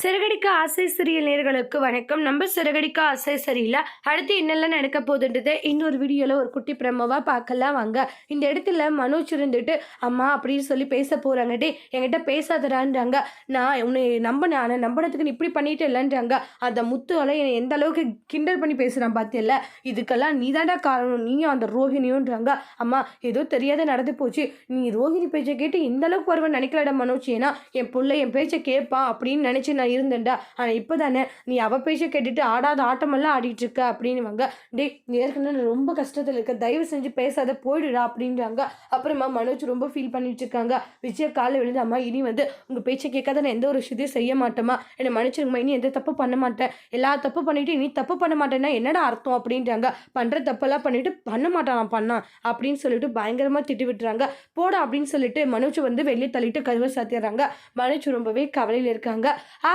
சிறகடிக்க ஆசை சிறிய நேர்களுக்கு வணக்கம். நம்ம சிறகடிக்க ஆசை சரியில்லை. அடுத்து என்னெல்லாம் நடக்க போகுதுன்றது இன்னொரு வீடியோவில் ஒரு குட்டி பிரமவாக பார்க்கலாம் வாங்க. இந்த இடத்துல மனோஜ் இருந்துட்டு அம்மா அப்படின்னு சொல்லி பேச போகிறாங்கட்டே என்கிட்ட பேசாதடான்றாங்க. நான் உன்னை நம்ப நான் நம்பினதுக்கு நீ இப்படி பண்ணிட்டு இல்லைன்றாங்க. அந்த முத்துவலை என்னை எந்த அளவுக்கு கிண்டல் பண்ணி பேசுகிறான் பார்த்தியல்ல இதுக்கெல்லாம் நீ காரணம். நீயும் அந்த ரோஹிணியும்ன்றாங்க அம்மா ஏதோ தெரியாத நடந்து போச்சு. நீ ரோஹிணி பேச்சை கேட்டு இந்த அளவுக்கு வருவேன் நினைக்கலடா மனோஜ். ஏன்னா என் பிள்ளை என் பேச்சை கேட்பான் அப்படின்னு நினச்சி நான் இருந்தேன்டா. ஆனால் இப்போ தானே நீ அவள் பேச்சை கேட்டுட்டு ஆடாத ஆட்டமெல்லாம் ஆடிட்டு இருக்க அப்படின்னுவாங்க. டேய் ஏற்கனவே நான் ரொம்ப கஷ்டத்தில் இருக்க. தயவு செஞ்சு பேசாத போயிடுடா அப்படின்றாங்க. அப்புறமா மனோஜ் ரொம்ப ஃபீல் பண்ணிட்டு இருக்காங்க. விஜய காலை விழுதாம்மா இனி வந்து உங்கள் பேச்சை கேட்காத நான் எந்த ஒரு விஷயத்தையும் செய்ய மாட்டோமா என்னை மன்னிச்சிருங்கம்மா. இனி எந்த தப்பு பண்ண மாட்டேன். எல்லா தப்பு பண்ணிட்டு இனி தப்பு பண்ண மாட்டேன்னா என்னடா அர்த்தம் அப்படின்றாங்க. பண்ணுற தப்பெல்லாம் பண்ணிட்டு பண்ண மாட்டான் நான் பண்ணான் அப்படின்னு சொல்லிட்டு பயங்கரமாக திட்டு விட்டுறாங்க. போடா அப்படின்னு சொல்லிட்டு மனோஜ் வந்து வெளியே தள்ளிட்டு கதவை சாத்திடுறாங்க. மனோஜ் ரொம்பவே கவலையில் இருக்காங்க.